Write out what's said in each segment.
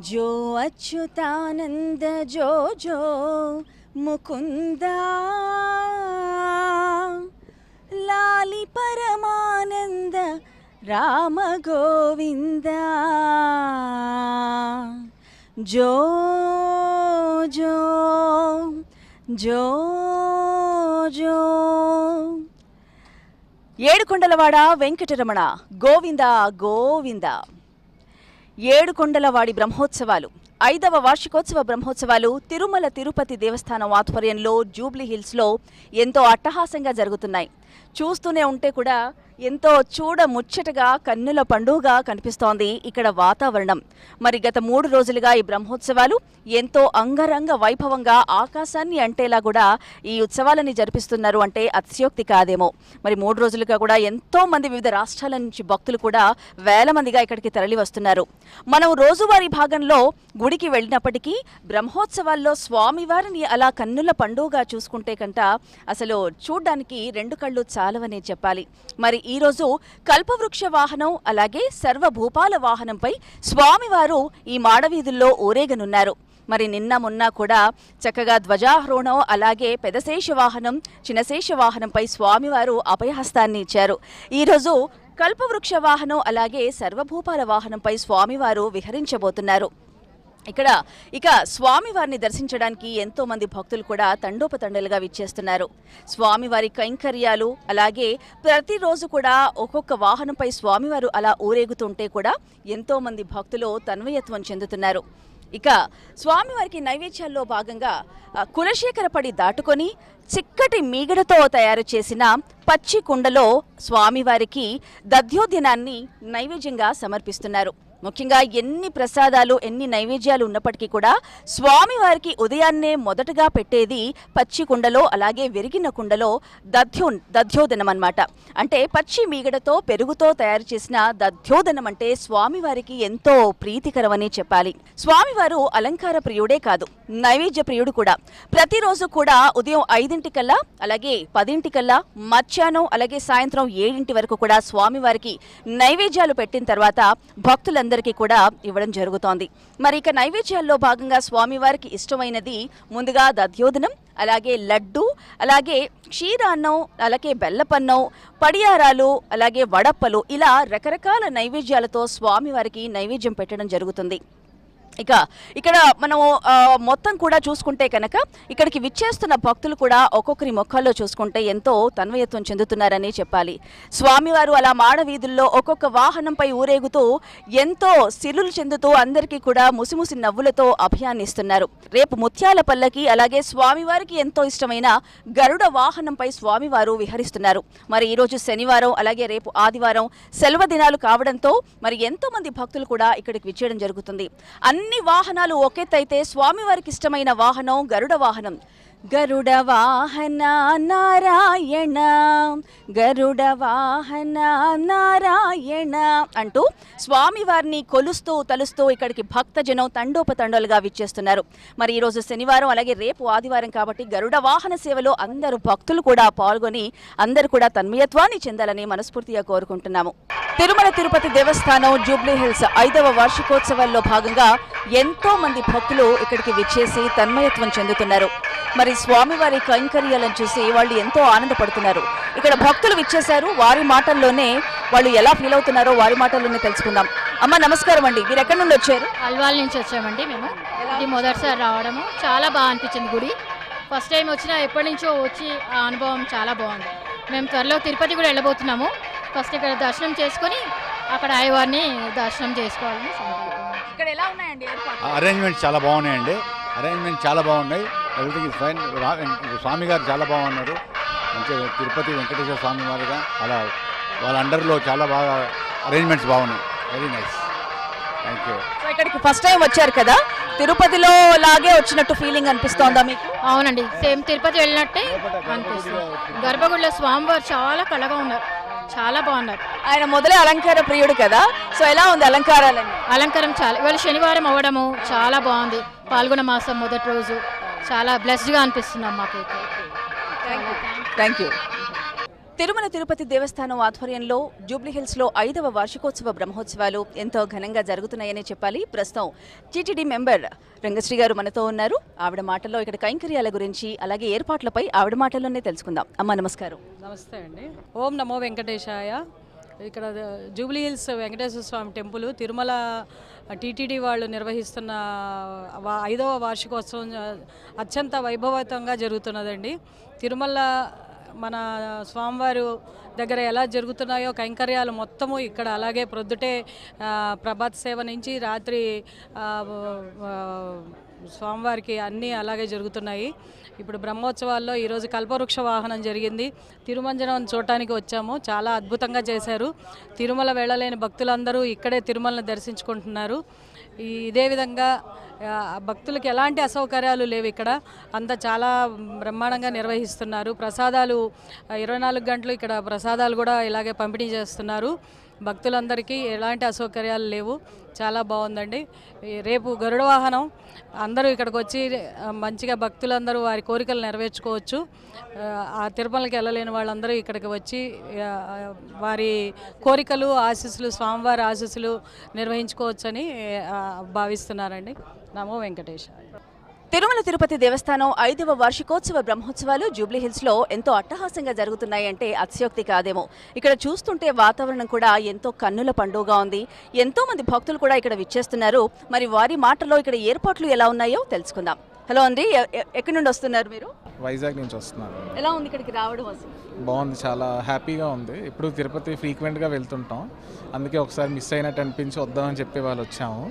जो अच्युतानन्द जो जो मुकुन्द लालि परमानन्द राम गोविन्द जो जो जो जो ఏడుకొండలవాడ వెంకటరమణ గోవింద గోవింద ఏడుకొండలవాడి బ్రహ్మోత్సవాలు ఐదవ వార్షికోత్సవ బ్రహ్మోత్సవాలు తిరుమల తిరుపతి దేవస్థానం ఆధ్వర్యంలో జూబ్లీ హిల్స్లో ఎంతో అట్టహాసంగా జరుగుతున్నాయి. చూస్తూనే ఉంటే కూడా ఎంతో చూడ ముచ్చటగా కన్నుల పండుగగా కనిపిస్తోంది ఇక్కడ వాతావరణం. మరి గత మూడు రోజులుగా ఈ బ్రహ్మోత్సవాలు ఎంతో అంగరంగ వైభవంగా ఆకాశాన్ని అంటేలా కూడా ఈ ఉత్సవాలని జరిపిస్తున్నారు అంటే అతిశయోక్తి కాదేమో. మరి మూడు రోజులుగా కూడా ఎంతో మంది వివిధ రాష్ట్రాల నుంచి భక్తులు కూడా వేల మందిగా ఇక్కడికి తరలి వస్తున్నారు. మనం రోజువారీ భాగంలో గుడికి వెళ్ళినప్పటికీ బ్రహ్మోత్సవాల్లో స్వామివారిని అలా కన్నుల పండుగగా చూసుకుంటే కంట అసలు చూడ్డానికి రెండు కళ్ళు చాలవనే చెప్పాలి. మరి ఈ రోజు కల్పవృక్ష వాహనం అలాగే సర్వభూపాల వాహనంపై స్వామివారు ఈ మాడవీధుల్లో ఊరేగనున్నారు. మరి నిన్న మొన్న కూడా చక్కగా ధ్వజారోహణం అలాగే పెదశేష వాహనం చిన్నశేష వాహనంపై స్వామివారు అభయహస్తాన్ని ఇచ్చారు. ఈరోజు కల్పవృక్ష వాహనం అలాగే సర్వభూపాల వాహనంపై స్వామివారు విహరించబోతున్నారు. ఇక్కడ ఇక స్వామివారిని దర్శించడానికి ఎంతో మంది భక్తులు కూడా తండోపతండలుగా విచ్చేస్తున్నారు. స్వామివారి కైంకర్యాలు అలాగే ప్రతిరోజు కూడా ఒక్కొక్క వాహనంపై స్వామివారు అలా ఊరేగుతుంటే కూడా ఎంతో మంది భక్తులు తన్వయత్వం చెందుతున్నారు. ఇక స్వామివారికి నైవేద్యాల్లో భాగంగా కులశేఖరపడి దాటుకొని చిక్కటి మీగడతో తయారు చేసిన పచ్చి కుండలో స్వామివారికి దధ్యోదినాన్ని నైవేద్యంగా సమర్పిస్తున్నారు. ముఖ్యంగా ఎన్ని ప్రసాదాలు ఎన్ని నైవేద్యాలు ఉన్నప్పటికీ కూడా స్వామివారికి ఉదయాన్నే మొదటగా పెట్టేది పచ్చి కుండలో అలాగే విరిగిన కుండలో దధ్యో దధ్యోదనం అన్నమాట అంటే పచ్చి మీగడతో పెరుగుతో తయారు చేసిన దధ్యోదనం అంటే స్వామివారికి ఎంతో ప్రీతికరమని చెప్పాలి. స్వామివారు అలంకార ప్రియుడే కాదు నైవేద్య ప్రియుడు కూడా. ప్రతిరోజు కూడా ఉదయం ఐదు ఐదింటికల్లా అలాగే పదింటికల్లా మధ్యాహ్నం అలాగే సాయంత్రం ఏడింటి వరకు కూడా స్వామివారికి నైవేద్యాలు పెట్టిన తర్వాత భక్తులందరికీ కూడా ఇవ్వడం జరుగుతోంది. మరి ఇక నైవేద్యాల్లో భాగంగా స్వామివారికి ఇష్టమైనది ముందుగా దధ్యోదనం అలాగే లడ్డు అలాగే క్షీరాన్నం అలాగే బెల్లపన్నం పడియారాలు అలాగే వడప్పలు ఇలా రకరకాల నైవేద్యాలతో స్వామివారికి నైవేద్యం పెట్టడం జరుగుతుంది. ఇక ఇక్కడ మనం మొత్తం కూడా చూసుకుంటే కనుక ఇక్కడికి విచ్చేస్తున్న భక్తులు కూడా ఒక్కొక్కరి ముఖాల్లో చూసుకుంటే ఎంతో తన్వయత్వం చెందుతున్నారని చెప్పాలి. స్వామివారు అలా మాడవీధుల్లో ఒక్కొక్క వాహనంపై ఊరేగుతూ ఎంతో సిరులు చెందుతూ అందరికీ కూడా ముసిముసి నవ్వులతో అభియానిస్తున్నారు. రేపు ముత్యాల పల్లకి అలాగే స్వామివారికి ఎంతో ఇష్టమైన గరుడ వాహనంపై స్వామివారు విహరిస్తున్నారు. మరి ఈరోజు శనివారం అలాగే రేపు ఆదివారం సెలవు దినాలు కావడంతో మరి ఎంతో మంది భక్తులు కూడా ఇక్కడికి విచ్చేయడం జరుగుతుంది. అన్ని వాహనాలు ఒకెత్తైతే స్వామివారికి ఇష్టమైన వాహనం గరుడ వాహనం. గరుడ వాహన నారాయణ గరుడ వాహన నారాయణ అంటూ స్వామివారిని కొలుస్తూ తలుస్తూ ఇక్కడికి భక్తజనం తండోపతండోలుగా విచ్చేస్తున్నారు. మరి ఈరోజు శనివారం అలాగే రేపు ఆదివారం కాబట్టి గరుడ వాహన సేవలో అందరూ భక్తులు కూడా పాల్గొని అందరు కూడా తన్మయత్వాన్ని చెందాలని మనస్ఫూర్తిగా కోరుకుంటున్నాము. తిరుమల తిరుపతి దేవస్థానం జూబ్లీ హిల్స్ ఐదవ వార్షికోత్సవాల్లో భాగంగా ఎంతో మంది భక్తులు ఇక్కడికి విచ్చేసి తన్మయత్వం చెందుతున్నారు. మరి స్వామివారి కైంకర్యాలను చూసి వాళ్ళు ఎంతో ఆనందపడుతున్నారు. ఇక్కడ భక్తులు విచ్చేశారు వారి మాటల్లోనే వాళ్ళు ఎలా ఫీల్ అవుతున్నారో వారి మాటల్లోనే తెలుసుకుందాం. అమ్మ నమస్కారం అండి. మీరు ఎక్కడి నుండి వచ్చారు? అల్వాల్ నుంచి వచ్చామండి మేము. ఇది మొదటిసారి రావడము. చాలా బాగా అనిపించింది గుడి. ఫస్ట్ టైం వచ్చినా ఎప్పటి నుంచో వచ్చి ఆ అనుభవం చాలా బాగుంది. మేము త్వరలో తిరుపతి కూడా వెళ్ళబోతున్నాము. ఫస్ట్ ఇక్కడ దర్శనం చేసుకొని అక్కడ అయ్యవారిని దర్శనం చేసుకోవాలని ఇక్కడ ఎలా ఉన్నాయండి అరేంజ్మెంట్స్ చాలా బాగున్నాయండి. అరేంజ్మెంట్ చాలా బాగున్నాయి. ఎవ్రీథింగ్ ఇస్ ఫైన్ స్వామి గారు చాలా బాగున్నారు. మంచి తిరుపతి వెంకటేశ్వర స్వామి వారుగా అలా వాళ్ళ అండర్లో చాలా బాగా అరేంజ్మెంట్స్ బాగున్నాయి. Very nice thank you so ఇక్కడికి ఫస్ట్ టైం వచ్చారు కదా? తిరుపతిలో లాగే వచ్చినట్టు ఫీలింగ్ అనిపిస్తోందా మీకు? అవునండి. సేమ్ తిరుపతి వెళ్ళినట్టే అనిపిస్తుంది. గర్భగుడిలో స్వామివారు చాలా కళగా ఉన్నారు. చాలా బాగున్నారు. ఆయన మొదలే అలంకార ప్రియుడు కదా? సో ఎలా ఉంది అలంకారాలన్నీ? అలంకారం చాలా ఇవాళ శనివారం అవ్వడము చాలా బాగుంది. పాల్గొన మాసం మొదటి రోజు. చాలా బ్లెస్డ్గా అనిపిస్తున్నాం మాకైతే. థ్యాంక్ యూ తిరుమల తిరుపతి దేవస్థానం ఆధ్వర్యంలో జూబ్లీహిల్స్లో ఐదవ వార్షికోత్సవ బ్రహ్మోత్సవాలు ఎంతో ఘనంగా జరుగుతున్నాయని చెప్పాలి. ప్రస్తుతం టీటీడీ మెంబర్ రంగశ్రీ గారు మనతో ఉన్నారు. ఆవిడ మాటల్లో ఇక్కడ కైంకర్యాల గురించి అలాగే ఏర్పాట్లపై ఆవిడ మాటల్లోనే తెలుసుకుందాం. అమ్మ నమస్కారం. నమస్తే అండి. ఓం నమో వెంకటేశాయ. ఇక్కడ Jubilee Hills Venkateswara Swamy temple Tirumala TTD వాళ్ళు నిర్వహిస్తున్న ఐదవ వార్షికోత్సవం అత్యంత వైభవతంగా జరుగుతున్నదండి. తిరుమల మన స్వామివారు దగ్గర ఎలా జరుగుతున్నాయో కైంకర్యాలు మొత్తము ఇక్కడ అలాగే ప్రొద్దుటే ప్రభాత్ సేవ నుంచి రాత్రి స్వామివారికి అన్నీ అలాగే జరుగుతున్నాయి. ఇప్పుడు బ్రహ్మోత్సవాల్లో ఈరోజు కల్పవృక్ష వాహనం జరిగింది. తిరుమంజనం చూడటానికి వచ్చాము. చాలా అద్భుతంగా చేశారు. తిరుమల వెళ్ళలేని భక్తులందరూ ఇక్కడే తిరుమలను దర్శించుకుంటున్నారు. ఇదే విధంగా భక్తులకి ఎలాంటి అసౌకర్యాలు లేవు ఇక్కడ. అంతా చాలా బ్రహ్మాండంగా నిర్వహిస్తున్నారు. ప్రసాదాలు ఇరవై నాలుగు గంటలు ఇక్కడ ప్రసాదాలు కూడా ఇలాగే పంపిణీ చేస్తున్నారు. భక్తులందరికీ ఎలాంటి అసౌకర్యాలు లేవు. చాలా బాగుందండి. రేపు గరుడ వాహనం అందరూ ఇక్కడికి వచ్చి మంచిగా భక్తులందరూ వారి కోరికలు నెరవేర్చుకోవచ్చు. ఆ, తిరుమలకి వెళ్ళలేని వాళ్ళందరూ ఇక్కడికి వచ్చి వారి కోరికలు ఆశీస్సులు స్వామివారి ఆశీస్సులు నిర్వహించుకోవచ్చని భావిస్తున్నారండి. నమో వెంకటేశాయ. తిరుమల తిరుపతి దేవస్థానం ఐదవ వార్షికోత్సవ బ్రహ్మోత్సవాలు జూబ్లీహిల్స్లో ఎంతో అట్టహాసంగా జరుగుతున్నాయంటే అతిశయోక్తి కాదేమో. ఇక్కడ చూస్తుంటే వాతావరణం కూడా ఎంతో కన్నుల పండుగగా ఉంది. ఎంతో మంది భక్తులు కూడా ఇక్కడ విచ్చేస్తున్నారు. మరి వారి మాటలో ఇక్కడ ఏర్పాట్లు ఎలా ఉన్నాయో తెలుసుకుందాం. హలో అండి ఎక్కడి నుండి వస్తున్నారు మీరు? వైజాగ్ నుంచి వస్తున్నాను. ఎలా ఉంది ఇక్కడికి రావడం అసలు? బాగుంది చాలా హ్యాపీగా ఉంది. ఇప్పుడు తిరుపతి ఫ్రీక్వెంట్గా వెళ్తుంటాం. అందుకే ఒకసారి మిస్ అయినట్టు అనిపించి వద్దామని చెప్పి వాళ్ళు వచ్చాము.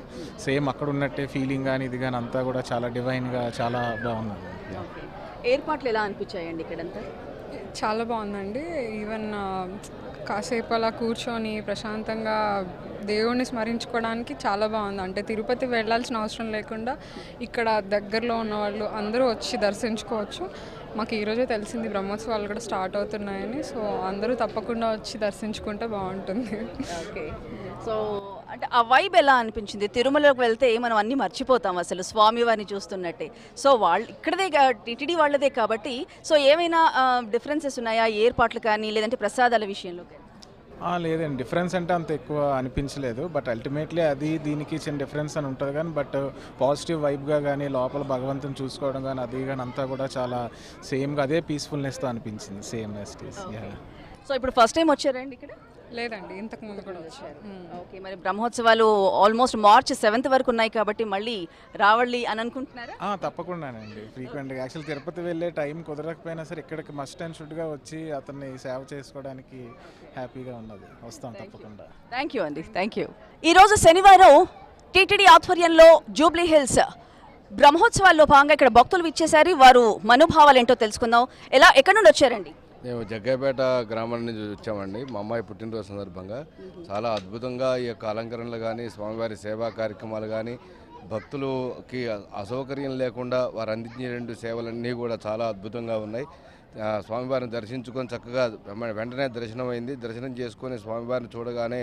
సేమ్ అక్కడ ఉన్నట్టే ఫీలింగ్ కానీ ఇది కానీ అంతా కూడా చాలా డివైన్గా చాలా బాగున్నది ఏర్పాట్లు ఎలా అనిపించాయండి ఇక్కడంతా? చాలా బాగుందండి. ఈవెన్ కాసేపు అలా కూర్చొని ప్రశాంతంగా దేవుణ్ణి స్మరించుకోవడానికి చాలా బాగుంది. అంటే తిరుపతి వెళ్ళాల్సిన అవసరం లేకుండా ఇక్కడ దగ్గరలో ఉన్న వాళ్ళు అందరూ వచ్చి దర్శించుకోవచ్చు. మాకు ఈరోజే తెలిసింది బ్రహ్మోత్సవాలు కూడా స్టార్ట్ అవుతున్నాయని. సో అందరూ తప్పకుండా వచ్చి దర్శించుకుంటే బాగుంటుంది. ఓకే. సో అంటే ఆ వైబ్ ఎలా అనిపించింది? తిరుమలలోకి వెళ్తే మనం అన్ని మర్చిపోతాం అసలు స్వామివారిని చూస్తున్నట్టే. సో వాళ్ళు ఇక్కడదే టిటిడి వాళ్ళదే కాబట్టి సో ఏమైనా డిఫరెన్సెస్ ఉన్నాయా? ఏర్పాట్లు కానీ లేదంటే ప్రసాదాల విషయంలో కానీ? లేదండి. డిఫరెన్స్ అంటే అంత ఎక్కువ అనిపించలేదు. బట్ అల్టిమేట్లీ అది దీనికి చిన్న డిఫరెన్స్ అని ఉంటుంది కానీ బట్ పాజిటివ్ వైబ్గా కానీ లోపల భగవంతుని చూసుకోవడం కానీ అది కానీ అంతా కూడా చాలా సేమ్గా అదే పీస్ఫుల్నెస్తో అనిపించింది. సేమ్ సో ఇప్పుడు ఫస్ట్ టైం వచ్చారండి ఇక్కడ? లేదండి ఇంతకు ముందు కూడా వచ్చారు. ఓకే మరి బ్రహ్మోత్సవాలు ఆల్మోస్ట్ మార్చ్ సెవెంత్ వరకు ఉన్నాయి కాబట్టి మళ్ళీ రావాలి అని అనుకుంటున్నారా? ఆ, తప్పకుండానండి. ఫ్రీక్వెంట్గా. యాక్చువల్ తిరుపతి వెళ్ళే టైం కుదరకపోయినా సరే ఇక్కడికి మస్ట్ అండ్ షుడ్గా వచ్చి అతన్ని సేవ చేసుకోవడానికి హ్యాపీగా ఉన్నది. వస్తాం తప్పకుండా. థ్యాంక్ యూ అండి థ్యాంక్ యూ ఈరోజు శనివారం టీటీడీ ఆధ్వర్యంలో జూబ్లీ హిల్స్ బ్రహ్మోత్సవాల్లో భాగంగా ఇక్కడ భక్తులు విచ్చేసారి వారు మనోభావాలు ఏంటో తెలుసుకుందాం. ఎలా ఎక్కడి నుండి వచ్చారండి? మేము జగ్గైపేట గ్రామం నుంచి వచ్చామండి. మా అమ్మాయి పుట్టినరోజు సందర్భంగా. చాలా అద్భుతంగా ఈ యొక్క అలంకరణలు కానీ స్వామివారి సేవా కార్యక్రమాలు కానీ భక్తులకి అసౌకర్యం లేకుండా వారు అందించే రెండు సేవలన్నీ కూడా చాలా అద్భుతంగా ఉన్నాయి. స్వామివారిని దర్శించుకొని చక్కగా వెంటనే దర్శనం అయింది దర్శనం చేసుకొని స్వామివారిని చూడగానే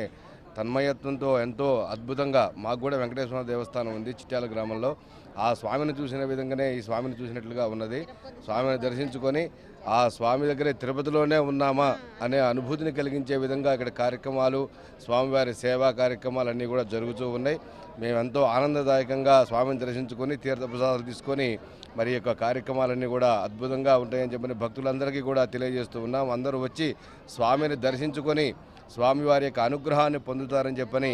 తన్మయత్వంతో ఎంతో అద్భుతంగా మాకు కూడా వెంకటేశ్వర దేవస్థానం ఉంది చిట్యాల గ్రామంలో. ఆ స్వామిని చూసిన విధంగానే ఈ స్వామిని చూసినట్లుగా ఉన్నది. స్వామిని దర్శించుకొని ఆ స్వామి దగ్గరే తిరుపతిలోనే ఉన్నామా అనే అనుభూతిని కలిగించే విధంగా ఇక్కడ కార్యక్రమాలు స్వామివారి సేవా కార్యక్రమాలు అన్నీ కూడా జరుగుతూ ఉన్నాయి. మేము ఎంతో ఆనందదాయకంగా స్వామిని దర్శించుకొని తీర్థప్రసాదాలు తీసుకొని మరి యొక్క కార్యక్రమాలన్నీ కూడా అద్భుతంగా ఉంటాయని చెప్పని భక్తులందరికీ కూడా తెలియజేస్తూ ఉన్నాం. అందరూ వచ్చి స్వామిని దర్శించుకొని స్వామివారి యొక్క అనుగ్రహాన్ని పొందుతారని చెప్పని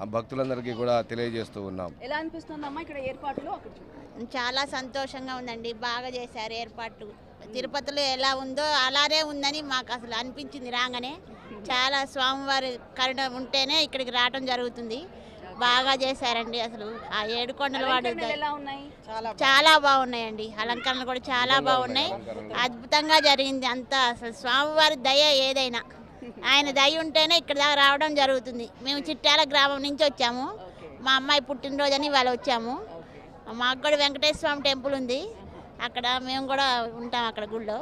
ఆ భక్తులందరికీ కూడా తెలియజేస్తూ ఉన్నాం. ఎలా అనిపిస్తుంది అమ్మా ఇక్కడ ఏర్పాట్లు. చాలా సంతోషంగా ఉందండి. బాగా చేశారు ఏర్పాట్లు. తిరుపతిలో ఎలా ఉందో అలానే ఉందని మాకు అసలు అనిపించింది రాగానే. చాలా స్వామివారి కరుణ ఉంటేనే ఇక్కడికి రావడం జరుగుతుంది. బాగా చేశారండి అసలు. ఆ ఏడుకొండల వాడు అలంకరణలు ఎలా ఉన్నాయి? చాలా బాగున్నాయండి. అలంకరణలు కూడా చాలా బాగున్నాయి. అద్భుతంగా జరిగింది అంతా. అసలు స్వామివారి దయ ఏదైనా. ఆయన దయ ఉంటేనే ఇక్కడ దాకా రావడం జరుగుతుంది. మేము చిట్యాల గ్రామం నుంచి వచ్చాము. మా అమ్మాయి పుట్టినరోజు అని వాళ్ళు వచ్చాము. మాకు కూడా వెంకటేశ్వర స్వామి టెంపుల్ ఉంది. అక్కడ మేము కూడా ఉంటాం అక్కడ గుళ్ళో.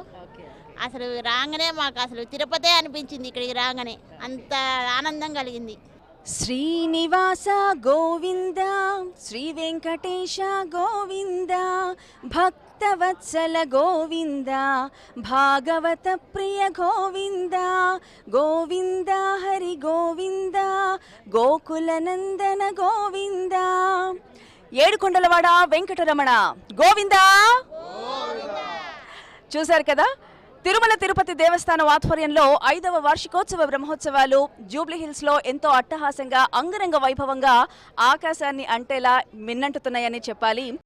అసలు రాగానే మాకు అసలు తిరుపతే అనిపించింది ఇక్కడికి రాగానే. అంత ఆనందం కలిగింది. శ్రీనివాస గోవింద శ్రీ వెంకటేశ గోవింద భక్తవత్సల గోవింద భాగవత ప్రియ గోవింద గోవింద హరి గోవింద గోకుల నందన గోవింద. ఏడుకొండలవాడ వెంకటరమణ. గోవిందా? చూశారు కదా? తిరుమల తిరుపతి దేవస్థానం ఆధ్వర్యంలో ఐదవ వార్షికోత్సవ బ్రహ్మోత్సవాలు జూబ్లీహిల్స్లో ఎంతో అట్టహాసంగా అంగరంగ వైభవంగా ఆకాశాన్ని అంటేలా మిన్నంటుతున్నాయని చెప్పాలి.